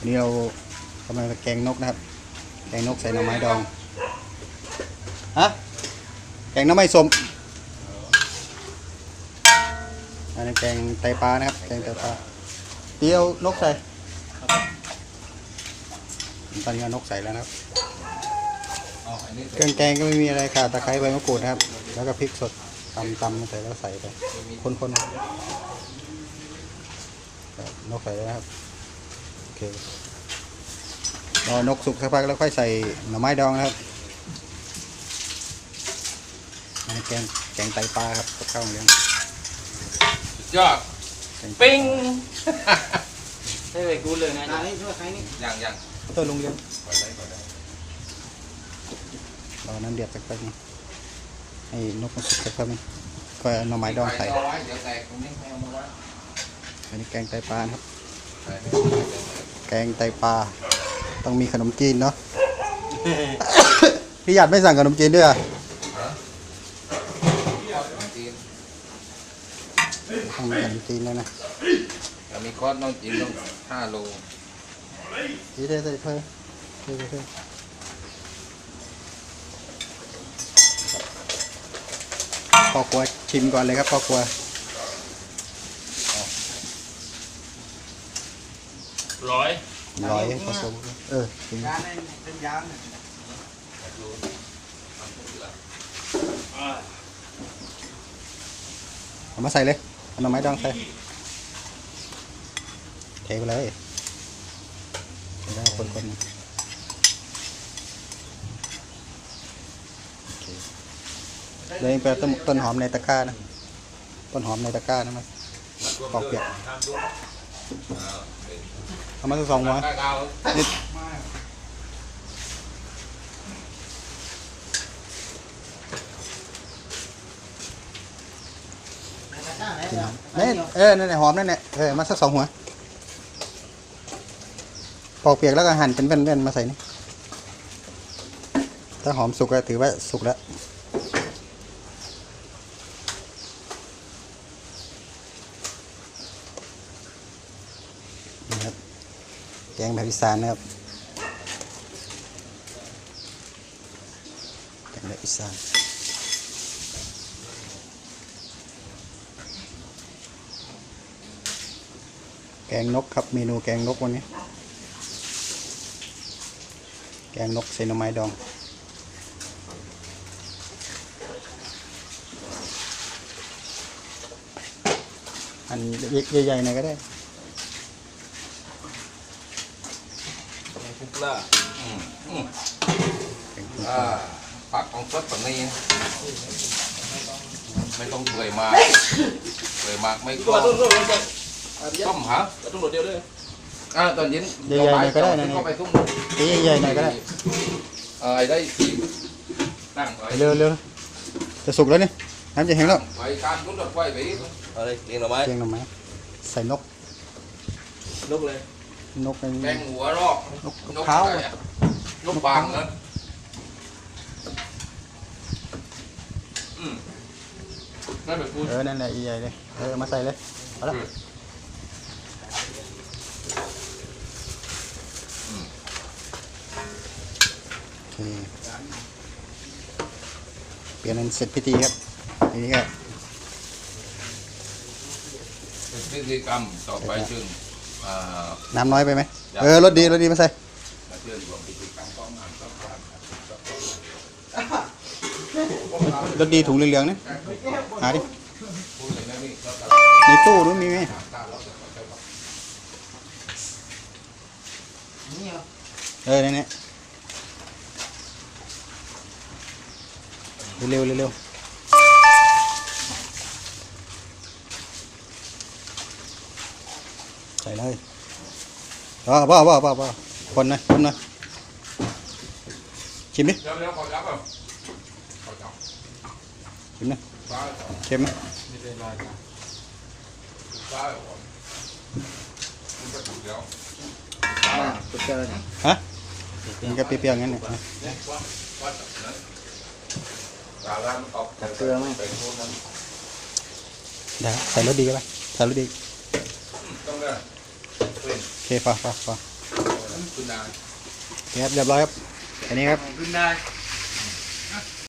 วันนี้เรากำลังแกงนกนะครับ แกงนกใส่หน่อไม้ดองฮะแกงหน้ำไม้สมอันนี้แกงไตปลานะครับ แกงไตปลาเดียวนกใส่ตอนนี้นกใส่แล้วนะครับเครื่องแกงก็ไม่มีอะไรค่ะตะไคร้ใบมะกรูดนะครับ แล้วก็พริกสดตำตำใส่แล้วใส่ไปคนๆนกใส่แล้วครับ เครอนกสุกสักพักแล้วค่อยใส่หน่อไม้ดองนะครับอันนี้แกงแกงไตปลาครับกับข้าวของเลี้ยงสุดยอดแกงปิ้ง thế về cú lừa này ยังยังตัวลุงเลี้ยงปล่อยไว้ก่อนได้รอน้ำเดือดสักแป๊บนึงให้นกมันสุกสักแป๊บนึงก็เอาหน่อไม้ดองใส่เอาไว้เดี๋ยวแตกตรงนี้ไม่เอามาไว้อันนี้แกงไตปลานะครับ ใส่ไม่ได้เดี๋ยวแตกแกงไตปลา ต้องมีขนมจีนเนาะ พี่หยัดไม่สั่งขนมจีนด้วยอะจีนต้องมีขนมจีนแล้วยนะแต่มีคอสน้องจีนต้องห้าโลนี่ได้ได้เพิ่มเพิ่มเพิ่มพ่อครัวชิมก่อนเลยครับพ่อครัว rồi ร้อยผสมเออชิม à, เอามาใส่เลยเอาหน่อไม้ดองใส่เทไปเลยเทแล้วคนคนๆโอเคเลยไปต้นต้นหอมในตะกร้านะ ต้นหอมในตะกร้านะมันปอกเปียก เอามาสักสองหัวได้เอานี่นี่เออนั่นแหละหอมนั่นแหละเออมาสักสองหัวปอกเปียกแล้วก็หั่นเป็นแว่นๆมาใส่นี่ถ้าหอมสุกก็ถือว่าสุกแล้ว นี่ครับ แกงแบบอีสานนะครับแกงแบบอีสานแกงนกครับเมนูแกงนกวันนี้ แกงนกใส่หน่อไม้ดองอันใหญ่ๆหน่อยก็ได้ คุกละอืมอืมอ่าผักของสดแบบนี้ ไม่ต้องเปื่อยมากเปื่อยมากไม่ก็ Đúng rồi, đúng rồi, đúng rồi. ต้มฮะ Đúng rồi, đều đây. อ่าตอนเย็นใหญ่ๆหน่อยก็ได้นะเข้าไปทุ่มตีใหญ่ๆหน่อยก็ได้เออไอ้ได้ที่ตั้งไว้เร็วเร็วจะสุกแล้วนี่น้ำจะแห้งแล้วไว้การทุ่นรถไฟไป Ở đây, tiền là mấy? เกียงหน่อไม้ใส่นก Lúc lên. นกเป็นแกงหัวรอกนกนกเท้าอะไรอะนกบางนะอืมได้แบบพูดเออนั่นแหละใหญ่ๆเลยเออมาใส่เลยเอาละอืมโอเคเปลี่ยนเป็นเสร็จพิธีครับทีนี้ก็เป็นพิธีกรรมต่อไปซึ่งอ่า น้ำน้อยไปไหมเออรสดีรสดีมาใส่มาเชื่อรวมพิธีกรรมต้องงานต้องการรสดีถุงเหลืองๆนี่หาดิพูดเลยนะนี่ก็ในตู้นู้นมีไหมเออเนี่ยเนี่ยเร็วๆเร็วๆใส่เลย อ๋อบ้าบ้าบ้าบ้าคนหนะคนหนะชิมดิเดี๋ยวเดี๋ยวขอยับอะขอยับ ชิมนะ ซ้าย เค็มไหมซ้ายก่อนมันจะถูกแล้วฮะมันก็เปรี้ยวๆงั้นเนี่ยเนี่ยว่าว่าจากนั้นตาล่างมันออกจากเกลือไหมเป็นพวกนั้นได้ใส่รสดีก็ไปใส่รสดีต้องได้โอเคฟ้าฟ้าฟ้าคุณนายโอเคครับเรียบร้อยครับแค่นี้ครับ ขึ้นได้